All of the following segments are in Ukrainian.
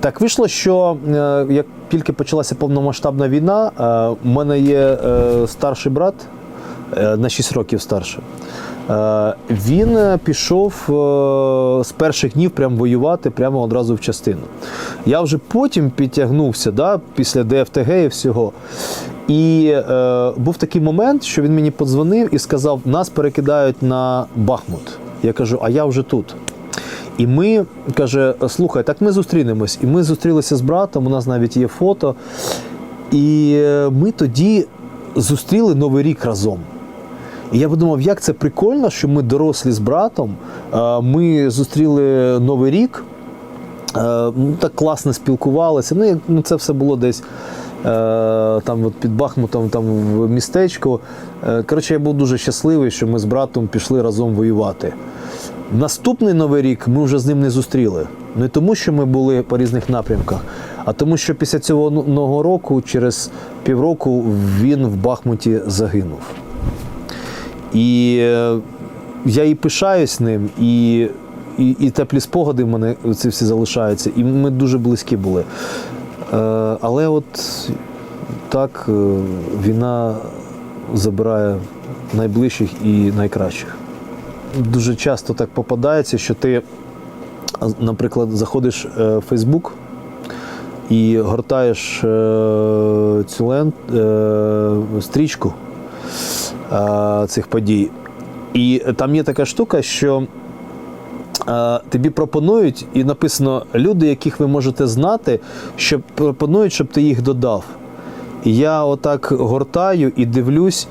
Так вийшло, що е, як тільки почалася повномасштабна війна, е, у мене є е, старший брат е, на 6 років старший. Е, Він е, пішов е, з перших днів прям воювати прямо одразу в частину. Я вже потім підтягнувся да, після ДФТГ і всього. І е, був такий момент, що він мені подзвонив і сказав: нас перекидають на Бахмут. Я кажу, а я вже тут. І ми каже: слухай, так ми зустрінемось. І ми зустрілися з братом, у нас навіть є фото. І е, ми тоді зустріли Новий рік разом. І я подумав, як це прикольно, що ми дорослі з братом. е, Ми зустріли Новий рік, е, ну, так класно спілкувалися. Ну, ну, це все було десь. Там от під Бахмутом, там в містечку. Е, Коротше, я був дуже щасливий, що ми з братом пішли разом воювати. Наступний новий рік ми вже з ним не зустріли. Не тому, що ми були по різних напрямках, а тому, що після цього нового року, через півроку, він в Бахмуті загинув. І е, я і пишаюсь ним, і, і, і теплі спогади в мене ці всі залишаються. І ми дуже близькі були. Е, але от так е, війна забирає найближчих і найкращих. Дуже часто так попадається, що ти, наприклад, заходиш е, в Фейсбук і гортаєш е, цю лент, е, стрічку цих подій. І там є така штука, що тобі пропонують, і написано люди, яких ви можете знати, що пропонують, щоб ти їх додав. І я отак гортаю і дивлюсь,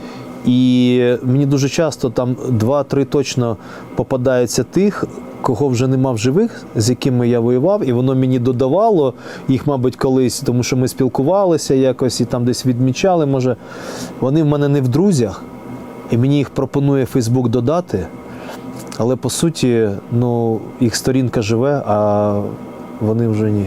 і мені дуже часто там два-три точно попадається тих, кого вже нема в живих, з якими я воював, і воно мені додавало їх, мабуть, колись, тому що ми спілкувалися якось і там десь відмічали. Може, вони в мене не в друзях, і мені їх пропонує Фейсбук додати. Але по суті, ну, їх сторінка живе, а вони вже ні.